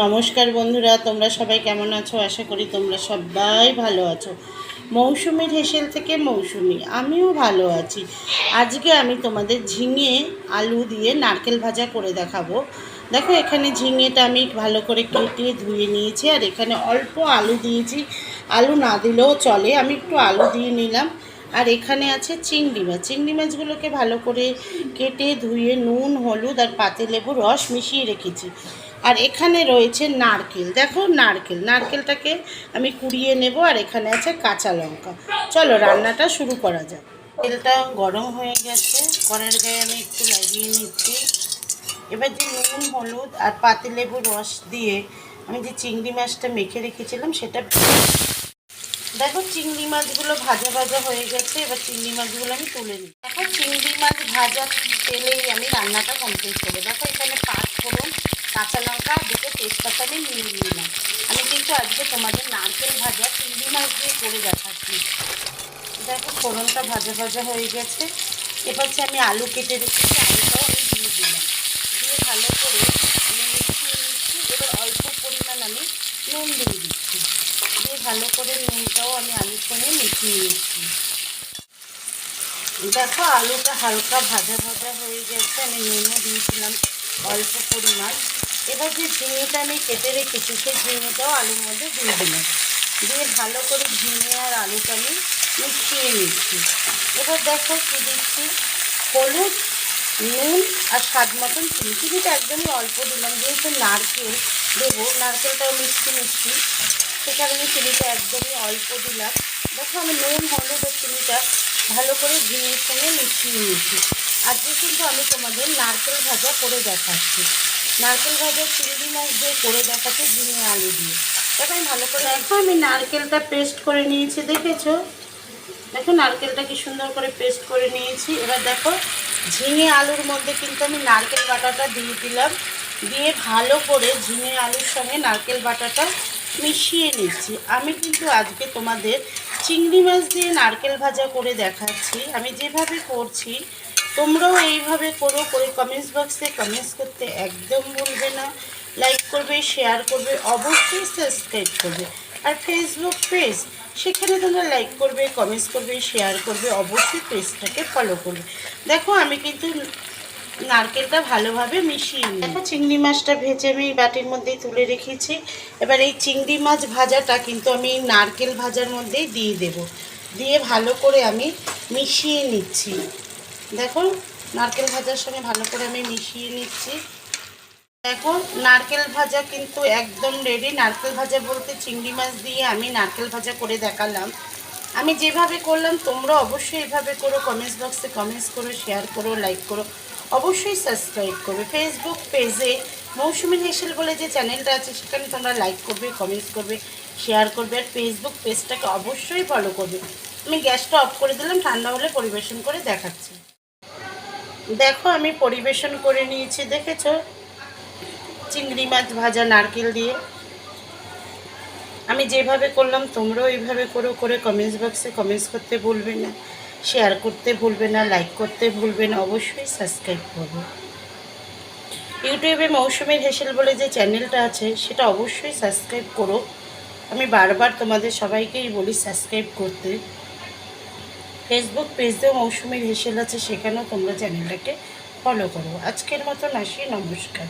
নমস্কার বন্ধুরা, তোমরা সবাই কেমন আছো? আশা করি তোমরা সবাই ভালো আছো। মৌসুমির হেসেল থেকে মৌসুমি, আমিও ভালো আছি। আজকে আমি তোমাদের ঝিঙে আলু দিয়ে নারকেল ভাজা করে দেখাবো। দেখো, এখানে ঝিঙেটা আমি ভালো করে কেটে ধুয়ে নিয়েছি, আর এখানে অল্প আলু দিয়েছি। আলু না দিলেও চলে, আমি একটু আলু দিয়ে নিলাম। আর এখানে আছে চিংড়ি মাছ। চিংড়ি মাছগুলোকে ভালো করে কেটে ধুয়ে নুন, হলুদ আর পাতে লেবু রস মিশিয়ে রেখেছি। আর এখানে রয়েছে নারকেল। দেখো নারকেল। নারকেলটাকে আমি কুড়িয়ে নেব আর এখানে আছে কাঁচা লঙ্কা। চলো রান্নাটা শুরু করা যাক। তেলটা গরম হয়ে গেছে। কড়ার গায়ে আমি একটু লাগিয়ে নিচ্ছি। এবার যে নুন, হলুদ আর পাতিলেবু রস দিয়ে আমি যে চিংড়ি মাছটা মেখে রেখেছিলাম সেটা দেখো চিংড়ি মাছগুলো ভাজা ভাজা হয়ে গেছে। এবার চিংড়ি মাছগুলো আমি তুলে নিই দেখো চিংড়ি মাছ ভাজা তেলেই আমি রান্নাটা কমপ্লিট করব। দেখো এখানে পাঁচ কাঁচা লঙ্কা, দুটো তেজপাতা দিয়ে নিয়ে নিলাম। আমি কিন্তু আজকে তোমাদের নারকেল ভাজা চিংড়ি মাছ দিয়ে করে দেখাচ্ছি। দেখো, ফোড়নটা ভাজা ভাজা হয়ে গেছে। এবার হচ্ছে আমি আলু কেটে রেখেছি, আলুটাও আমি দিয়ে দিলাম। দিয়ে ভালো করে আমি মিশিয়ে নিচ্ছি এবার অল্প পরিমাণ আমি নুন দিয়ে দিচ্ছি। দিয়ে ভালো করে নুনটাও আমি আলুর সঙ্গে মিশিয়ে নিচ্ছি। দেখো, আলুটা হালকা ভাজা ভাজা হয়ে গেছে। আমি নুনও দিয়েছিলাম অল্প পরিমাণ। এবার যে ঝিঙেটা আমি কেটে রেখেছি, সেই ঝিঙেটাও আলুর মধ্যে দিয়ে দিলাম। দিয়ে ভালো করে ঝিঙে আর আলুটা আমি মিশিয়ে নিচ্ছি। এবার দেখো কী দিচ্ছি। হলুদ, নুন আর স্বাদ মতন চিনি। চিনিটা একদমই অল্প দিলাম, যেহেতু নারকেল দেবো, নারকেলটাও মিষ্টি মিষ্টি। সে কারণে চিনিটা একদমই অল্প দিলাম। দেখো আমি নুন, হলুদ আর চিনিটা ভালো করে ঝিঙের সঙ্গে মিশিয়ে নিয়েছি আজকে কিন্তু আমি তোমাদের নারকেল ভাজা করে দেখাচ্ছি। নারকেল ভাজা চিংড়ি মাছ দিয়ে করে দেখাচ্ছি ঝিঙে আলু দিয়ে। আমি ভালো করে দেখো, আমি নারকেলটা পেস্ট করে নিয়েছি, দেখেছ? দেখো নারকেলটা কি সুন্দর করে পেস্ট করে নিয়েছি। এবার দেখো, ঝিঙে আলুর মধ্যে কিন্তু আমি নারকেল বাটাটা দিয়ে দিলাম। দিয়ে ভালো করে ঝিঙে আলুর সঙ্গে নারকেল বাটাটা মিশিয়ে নিচ্ছি। আমি কিন্তু আজকে তোমাদের চিংড়ি মাছ দিয়ে নারকেল ভাজা করে দেখাচ্ছি। আমি যেভাবে করছি তোমরাও এইভাবে করো, করে কমেন্টস বক্সে কমেন্টস করতে একদম ভুলবে না। লাইক করবে শেয়ার করবে, অবশ্যই সাবস্ক্রাইব করবে। আর ফেসবুক পেজ সেখানে তোমরা লাইক করবে কমেন্টস করবে শেয়ার করবে, অবশ্যই পেজটাকে ফলো করবে। দেখো, আমি কিন্তু নারকেলটা ভালোভাবে মিশিয়ে নিই দেখো, চিংড়ি মাছটা ভেজে আমি বাটির মধ্যেই তুলে রেখেছি। এবার এই চিংড়ি মাছ ভাজাটা কিন্তু আমি নারকেল ভাজার মধ্যেই দিয়ে দেব। দিয়ে ভালো করে আমি মিশিয়ে নিচ্ছি। দেখো নারকেল ভাজার সঙ্গে ভালো করে আমি মিশিয়ে নিচ্ছি। দেখো নারকেল ভাজা কিন্তু একদম রেডি নারকেল ভাজা বলতে চিংড়ি মাছ দিয়ে আমি নারকেল ভাজা করে দেখালাম। আমি যেভাবে করলাম, তোমরা অবশ্যই এভাবে করো। কমেন্টস বক্সে কমেন্টস করো শেয়ার করো লাইক করো। অবশ্যই সাবস্ক্রাইব করবে ফেসবুক পেজে মৌসুমি হেসেল বলে যে চ্যানেলটা আছে, সেখানে তোমরা লাইক করবে কমেন্টস করবে শেয়ার করবে। আর ফেসবুক পেজটাকে অবশ্যই ফলো করবে। আমি গ্যাসটা অফ করে দিলাম, ঠান্ডা হলে পরিবেশন করে দেখাচ্ছি। দেখো, আমি পরিবেশন করে নিয়েছি, দেখেছ? চিংড়ি মাছ ভাজা নারকেল দিয়ে। আমি যেভাবে করলাম, তোমরাও এইভাবে করো, করে কমেন্টস বক্সে কমেন্টস করতে ভুলবে না। শেয়ার করতে ভুলবে না লাইক করতে ভুলবে না, অবশ্যই সাবস্ক্রাইব করবে। ইউটিউবে মৌসুমীর হেসেল বলে যে চ্যানেলটা আছে, সেটা অবশ্যই সাবস্ক্রাইব করো। আমি বারবার তোমাদের সবাইকেই বলি সাবস্ক্রাইব করতে। ফেসবুক পেজেও মৌসুমীর হেসেল আছে সেখানেও তোমরা চ্যানেলটাকে ফলো করো। আজকের মতন আসি নমস্কার।